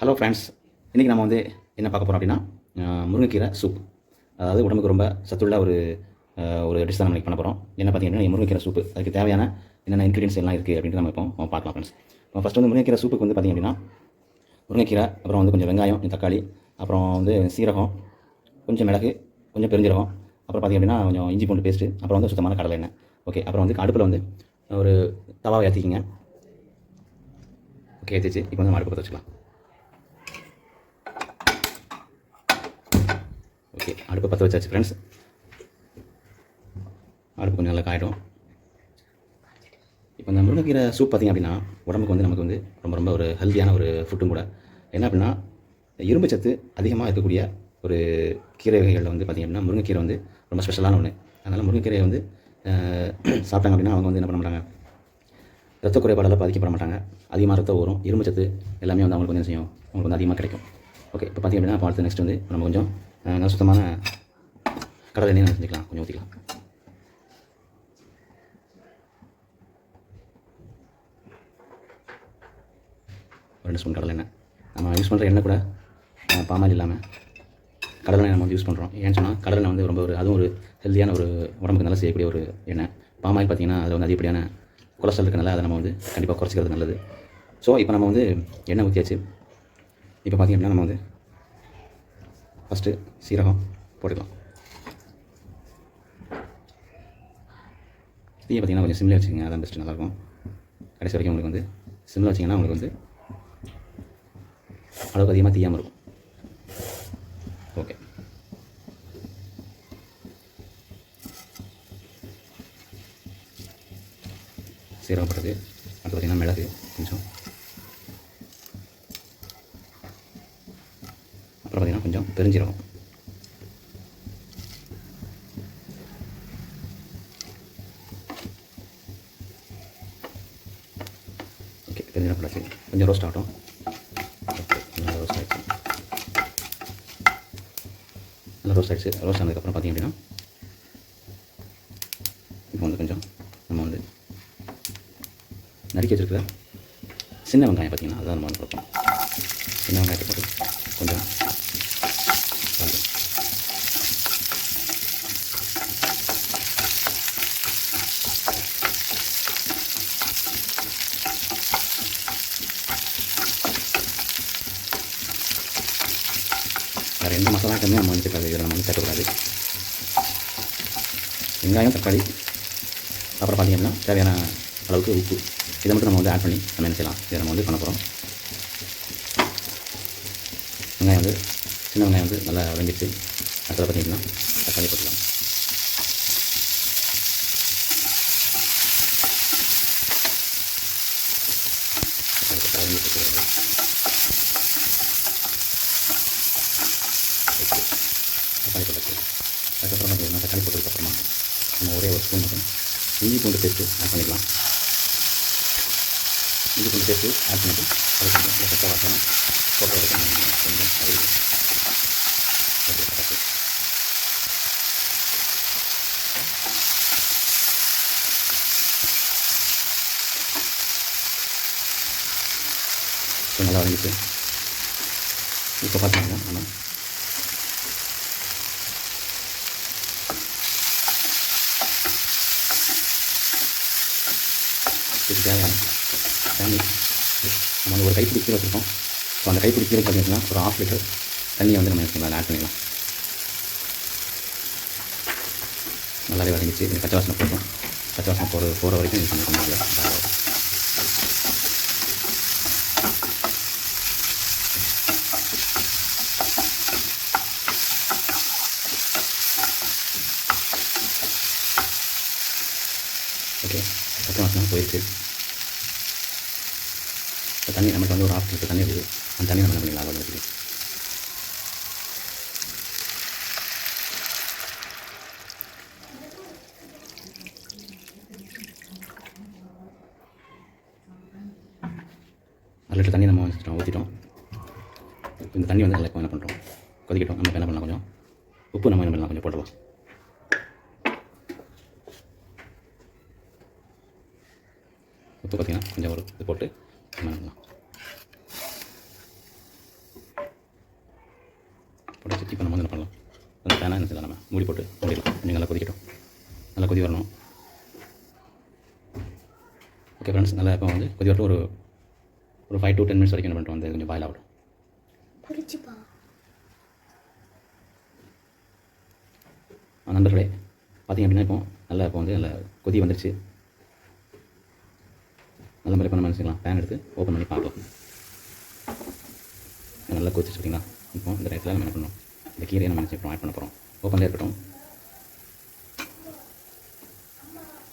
Hello friends இன்றைக்கி நம்ம வந்து என்ன பார்க்க போகிறோம் அப்படின்னா முருங்கைக்கீரை சூப் அதாவது உடம்புக்கு ரொம்ப சத்துள்ள ஒரு ஒரு டிஷ் தான் நம்ம பண்ண போகிறோம் என்ன பார்த்தீங்கன்னா முருங்கைக்கீரை சூப்பு அதுக்கு தேவையான என்னென்ன இன்க்ரீடியன்ஸ் எல்லாம் இருக்குது அப்படின்ட்டு நம்ம இப்போ பார்க்கலாம் ஃப்ரெண்ட்ஸ் இப்போ ஃபஸ்ட்டு வந்து முருங்கைக்கீரை சூப்புக்கு வந்து பார்த்திங்க அப்படின்னா முருங்கைக்கீரை அப்புறம் வந்து கொஞ்சம் வெங்காயம் தக்காளி அப்புறம் வந்து சீரகம் கொஞ்சம் மிளகு கொஞ்சம் பெருஞ்சீரகம் அப்புறம் பார்த்திங்க அப்படின்னா கொஞ்சம் இஞ்சி பூண்டு பேஸ்ட்டு அப்புறம் வந்து சுத்தமான கடலை எண்ணெய். ஓகே அப்புறம் வந்து அடுப்பில் வந்து ஒரு தவாவை ஏற்றிக்கிங்க ஓகே ஏற்றிச்சு இப்போ வந்து நம்ம அடுப்பு பற்ற வச்சுக்கலாம். ஓகே அடுப்பு பற்ற வச்சாச்சு ஃப்ரெண்ட்ஸ் அடுப்பு கொஞ்சம் நல்லா காயிடும் இப்போ இந்த முருங்கைக்கீரை சூப் பார்த்திங்க அப்படின்னா உடம்புக்கு வந்து நமக்கு வந்து ரொம்ப ரொம்ப ஒரு ஹெல்த்தியான ஒரு ஃபுட்டும் கூட. என்ன அப்படின்னா இரும்பு சத்து அதிகமாக இருக்கக்கூடிய ஒரு கீரை வகைகளில் வந்து பார்த்திங்க அப்படின்னா முருங்கைக்கீரை வந்து ரொம்ப ஸ்பெஷலான ஒன்று அதனால் முருங்கைக்கீரையை வந்து சாப்பிட்டாங்க அப்படின்னா அவங்க வந்து என்ன பண்ண மாட்டாங்க? ரத்த குறைபாடெல்லாம் பாதிக்கப்பட மாட்டாங்க. அதிகமாக ரத்தம் வரும் இரும்பு சத்து எல்லாமே வந்து அவங்களுக்கு வந்து என்ன செய்யும்? அவங்களுக்கு வந்து அதிகமாக கிடைக்கும். ஓகே இப்போ பார்த்திங்க அப்படின்னா பார்த்து நெக்ஸ்ட் வந்து நம்ம கொஞ்சம் நல்ல சுத்தமான கடலை எண்ணெய் செஞ்சுக்கலாம். கொஞ்சம் ஊற்றிக்கலாம் ரெண்டு ஸ்பூன் கடலை எண்ணெய். நம்ம யூஸ் பண்ணுற எண்ணெய் கூட பாமாயில் இல்லாமல் கடலை எண்ணெய் நம்ம வந்து யூஸ் பண்ணுறோம் ஏன்னு சொன்னால் கடலை எண்ணெய் வந்து ரொம்ப ஒரு அதுவும் ஒரு ஹெல்த்தியான ஒரு உடம்புக்கு நல்லா செய்யக்கூடிய ஒரு எண்ணெய். பாமாயில் பார்த்தீங்கன்னா அதில் வந்து அதிகப்படியான கொலஸ்ட்ரால் இருக்கனால அதை நம்ம வந்து கண்டிப்பாக குறைச்சிக்கிறது நல்லது. ஸோ இப்போ நம்ம வந்து எண்ணெய் ஊற்றியாச்சு இப்போ பார்த்திங்க அப்படின்னா நம்ம வந்து ஃபஸ்ட்டு சீரகம் போட்டுக்கலாம். தீயை பார்த்தீங்கன்னா கொஞ்சம் சிம்மில் வச்சுக்கோங்க அதான் பெஸ்ட்டு நல்லாயிருக்கும். கடைசி வரைக்கும் உங்களுக்கு வந்து சிம்மில் வச்சிங்கன்னா உங்களுக்கு வந்து அளவுக்கு அதிகமாக தீயாமல் இருக்கும். ஓகே சீரகம் போட்டது அடுத்து பார்த்திங்கன்னா மிளகு கொஞ்சம். அப்புறம் பார்த்திங்கன்னா பெருஞ்சீரகம் ஓகே பெருஞ்சீரகம் போட்டாச்சு கொஞ்சம் ரோஸ்ட் ஆகட்டும். ஓகே நல்லா ரோஸ்ட் ஆகிடுச்சு நல்லா ரோஸ்ட் ஆகிடுச்சு ரோஸ்ட் ஆனதுக்கப்புறம் பார்த்திங்க அப்படின்னா இப்போ வந்து கொஞ்சம் நம்ம வந்து நறுக்கி வச்சிருக்கிற சின்ன வெங்காயம் பார்த்தீங்கன்னா அதுதான் நம்ம வந்து பார்ப்போம். சின்ன வெங்காயத்தை போட்டு கொஞ்சம் வேறு எந்த மசாலாக்குமே நம்ம வந்து சேர்க்காது இதில் நம்ம வந்து சேர்க்கக்கூடாது வெங்காயம் தக்காளி அப்புறம் பார்த்தீங்கன்னா தேவையான அளவுக்கு உப்பு இதை மட்டும் நம்ம வந்து ஆட் பண்ணி நம்ம என்ன செய்யலாம் இதை நம்ம வந்து பண்ண போகிறோம் வெங்காயம் வந்து சின்ன வெங்காயம் வந்து நல்லா வதங்கிடுச்சு அதில் பார்த்திங்கன்னா தக்காளி போட்டுக்கலாம் தக்காளி போட்டுக்கிறது. ஓகே. தக்காளி போட்டாச்சு அதுக்கப்புறம் பார்த்தீங்கன்னா தக்காளி போட்டதுக்கப்புறமா நம்ம ஒரே ஒரு ஸ்பூன் மட்டும். இஞ்சி பூண்டு பேஸ்ட்டு ஆட் பண்ணிக்கலாம். இஞ்சி பூண்டு பேஸ்ட்டு ஆட் பண்ணிட்டு அதை கொஞ்சம் இந்த பச்சை போட்டோ போட்ட நம்ம கொஞ்சம் அது ஸோ நல்லா வந்துச்சு இப்போ பார்த்தீங்கன்னா நம்ம தேவை தேவையான தண்ணி. நம்ம ஒரு கைப்பிடி கீரை வச்சுருக்கோம். ஸோ அந்த கைப்பிடி கீரை பார்த்தீங்கன்னா ஒரு ஆஃப் லிட்டர் தண்ணியை வந்து நம்ம என்ன ஆட் பண்ணிக்கலாம் நல்லாவே வதங்கிச்சு இந்த பச்சை வாசனை போடுறோம். பச்சை வாசனை போகிற போகிற வரைக்கும் இது பண்ண முடியல ஓகே பச்சை வாசனை போயிடுச்சு இப்போ தண்ணி நமக்கு வந்து ஒரு ஆஃப் லிட்டர் தண்ணி இருக்குது. அந்த தண்ணி நம்ம என்ன பண்ணிக்கலாம் அளவு இருக்குது. அரை லிட்டர் தண்ணி நம்ம வச்சுட்டோம் ஊற்றிட்டோம் இந்த தண்ணி வந்து நல்லா என்ன பண்ணுறோம் கொதிக்கிட்டோம். நம்ம என்ன பண்ணலாம் கொஞ்சம்? உப்பு நம்ம என்ன பண்ணலாம்? கொஞ்சம் போட்டுடலாம். உப்பு பார்த்திங்கன்னா கொஞ்சம் ஒரு இது போட்டு பண்ணலாம்? உடச்சி இப்போ நம்ம வந்து என்ன பண்ணலாம்? அந்த பேனாக என்ன செய்யலாம் நம்ம? மூடி போட்டு மூடிடலாம். கொஞ்சம் நல்லா கொதிக்கட்டும். நல்லா கொதி வரணும். ஓகே ஃப்ரெண்ட்ஸ் நல்லா இப்போ வந்து கொதி வரட்டும். ஒரு ஒரு ஃபைவ் டு டென் மினிட்ஸ் வரைக்கும் என்ன பண்ணிட்டு வந்து கொஞ்சம் பாயில் ஆகட்டும். நண்பர்களே பார்த்தீங்க அப்படின்னா இப்போ நல்லா இப்போ வந்து நல்லா கொதி வந்துருச்சு. அந்த மாதிரி இப்போ நம்ம என்ன பேன் எடுத்து ஓப்பன் பண்ணி பார்க்கலாம் நல்லா கொதிச்சு பார்த்தீங்களா இப்போ இந்த ரைட்டில் நம்ம என்ன பண்ணணும்? இந்த கீரையை நம்ம நினச்சி ஆட் பண்ண போகிறோம் ஓப்பனில் இருக்கட்டும்.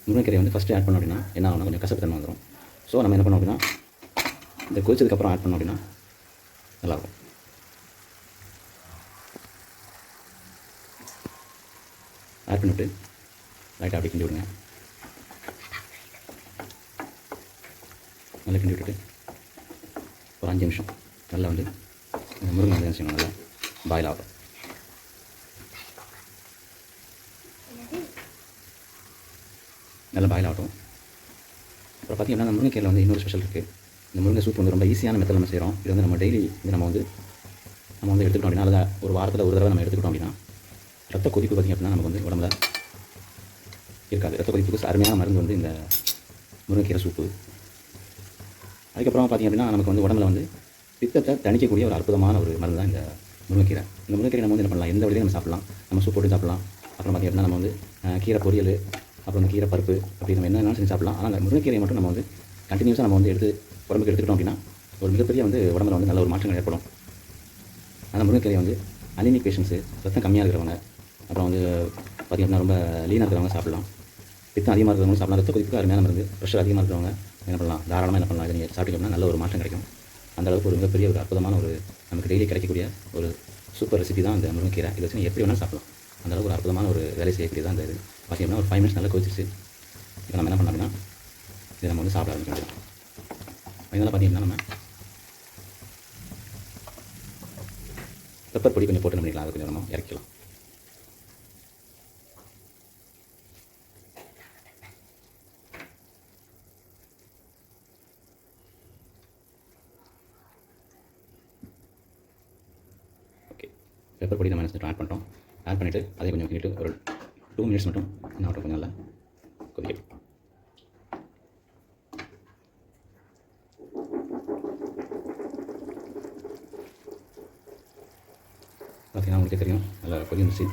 முருங்கைக்கீரை வந்து ஃபஸ்ட்டு ஆட் பண்ணோம் அப்படின்னா என்ன ஆகணும் கொஞ்சம் கசப்பு தன்மை வந்துடும் ஸோ நம்ம என்ன பண்ணோம் அப்படின்னா இந்த கொதிச்சதுக்கப்புறம் ஆட் பண்ணோம் அப்படின்னா நல்லாயிருக்கும் ஆட் பண்ணிவிட்டு லைட்டாக அப்படி கிண்டி விடுங்க. நல்லா கிண்டி விட்டுட்டு ஒரு அஞ்சு நிமிஷம். நல்லா வந்து இந்த முருங்கை வந்து செய்யணும் நல்லா பாயில் ஆகும் நல்லா பாயில் ஆகட்டும். அப்புறம் பார்த்தீங்கன்னா அந்த முருங்கைக்கீரையில் வந்து இன்னொரு ஸ்பெஷல் இருக்குது இந்த முருங்கை சூப் வந்து ரொம்ப ஈஸியான மெத்தடில் நம்ம செய்கிறோம் இது வந்து நம்ம டெய்லி இது நம்ம வந்து நம்ம வந்து எடுத்துக்கிட்டோம் அப்படின்னா அல்லது ஒரு வாரத்தில் ஒரு தடவை நம்ம எடுத்துக்கிட்டோம் அப்படின்னா ரத்த கொதிப்பு பார்த்திங்க அப்படின்னா நமக்கு வந்து உடம்புல இருக்காது. ரத்த கொதிப்புக்கு அருமையான மருந்து வந்து இந்த முருங்கைக்கீரை சூப்பு அதுக்கப்புறம் பார்த்திங்க அப்படின்னா நமக்கு வந்து உடம்புல வந்து பித்தத்தை தணிக்கக்கூடிய ஒரு அற்புதமான ஒரு மருந்து தான் இந்த முருங்கைக்கீரை. இந்த முருங்கைக்கீரை நம்ம வந்து என்ன பண்ணலாம்? எந்த வழியிலும் நம்ம சாப்பிடலாம். நம்ம சூப் போட்டு சாப்பிடலாம். அப்புறம் பார்த்திங்க அப்படின்னா நம்ம வந்து கீரை பொரியல் அப்புறம் கீரை பருப்பு அப்படி நம்ம என்ன வேணாலும் செஞ்சு சாப்பிடலாம். ஆனால் அந்த முருங்கைக்கீரையை மட்டும் நம்ம வந்து கண்டினியூஸாக நம்ம வந்து எடுத்து உடம்புக்கு எடுத்துக்கிட்டோம் அப்படின்னா ஒரு மிகப்பெரிய வந்து உடம்புல வந்து நல்ல ஒரு மாற்றங்கள் ஏற்படும். அந்த முருங்கைக்கீரை வந்து அனிமிக் பேஷண்ட்ஸு ரத்தம் கம்மியாக இருக்கிறவங்க அப்புறம் வந்து பார்த்திங்க அப்படின்னா ரொம்ப லீனாக இருக்கிறவங்க சாப்பிடலாம். பித்தம் அதிகமாக இருக்கிறவங்க சாப்பிடலாம். ரத்த கொதிப்புக்கு அருமையான மருந்து ப்ரெஷர் அதிகமாக இருக்கிறவங்க என்ன பண்ணலாம்? தாராளமாக என்ன பண்ணலாம்? இதை நீங்கள் சாப்பிட்டீங்க நல்ல ஒரு மாற்றம் கிடைக்கும். அந்த அளவுக்கு ஒரு மிகப்பெரிய ஒரு அற்புதமான ஒரு நமக்கு டெய்லி கிடைக்கக்கூடிய ஒரு சூப்பர் ரெசிபி தான் இந்த முருங்கைக்கீரை. இதை வச்சு நீங்கள் எப்படி வேணாலும் சாப்பிடலாம். அந்த அளவுக்கு ஒரு அற்புதமான ஒரு வேலை செய்யக்கூடியது தான் அந்த இது பார்த்தீங்கன்னா ஒரு ஃபைவ் மினிட்ஸ் நல்லா கொதிச்சிச்சு இப்போ நம்ம என்ன பண்ணலாம் அப்படின்னா இதை நம்ம வந்து சாப்பிட ஆரம்பிக்கலாம். வேண்டியதான் ஃபைனலாக பார்த்தீங்கன்னா நம்ம பெப்பர் பொடி கொஞ்சம் போட்டு பண்ணிக்கலாம்? அதை கொஞ்சம் நம்ம இறக்கலாம் பெப்பர் பொடி நம்ம என்ன ஆட் பண்ணிட்டோம். ஆட் பண்ணிவிட்டு அதை கொஞ்சம் கிண்டிட்டு ஒரு டூ மினிட்ஸ் மட்டும் என்ன ஆகட்டும் கொஞ்சம் நல்லா கொதிக்கட்டும் பார்த்தீங்கன்னா உங்களுக்கே தெரியும். நல்லா கொதிந்துச்சு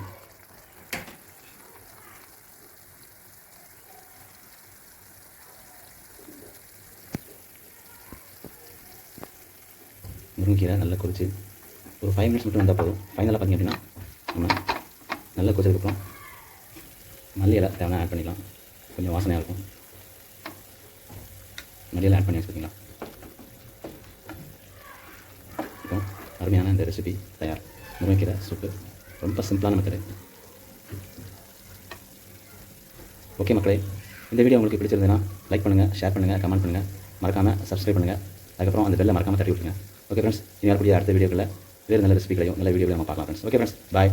முருங்கீரை நல்லா கொதிச்சு ஒரு ஃபைவ் மினிட்ஸ் மட்டும் வந்தால் போதும். ஃபைனலாக பார்த்திங்க அப்படின்னா நம்ம நல்லா கொச்சதுக்கப்புறம் மல்லி இலை தேவையான ஆட் பண்ணிக்கலாம். கொஞ்சம் வாசனையாக இருக்கும். மல்லி ஆட் பண்ணி வச்சுக்கிங்களா இப்போ அருமையான இந்த ரெசிபி தயார். முருங்கைக்கீரை சூப்பு ரொம்ப சிம்பிளான மெத்தடு ஓகே மக்களே இந்த வீடியோ உங்களுக்கு பிடிச்சிருந்ததுன்னா லைக் பண்ணுங்கள் ஷேர் பண்ணுங்கள் கமெண்ட் பண்ணுங்கள் மறக்காமல் சப்ஸ்கிரைப் பண்ணுங்கள் அதுக்கப்புறம் அந்த பெல்லை மறக்காமல் தட்டி விட்டுருங்க. ஓகே ஃப்ரெண்ட்ஸ் இனி வரக்கூடிய அடுத்த வீடியோக்களில் வேறு நல்ல ரெசிபிகளையும் நல்ல வீடியோகளையும் நம்ம பார்க்கலாம் ஃப்ரெண்ட்ஸ் ஓகே ஃப்ரெண்ட்ஸ் பாய்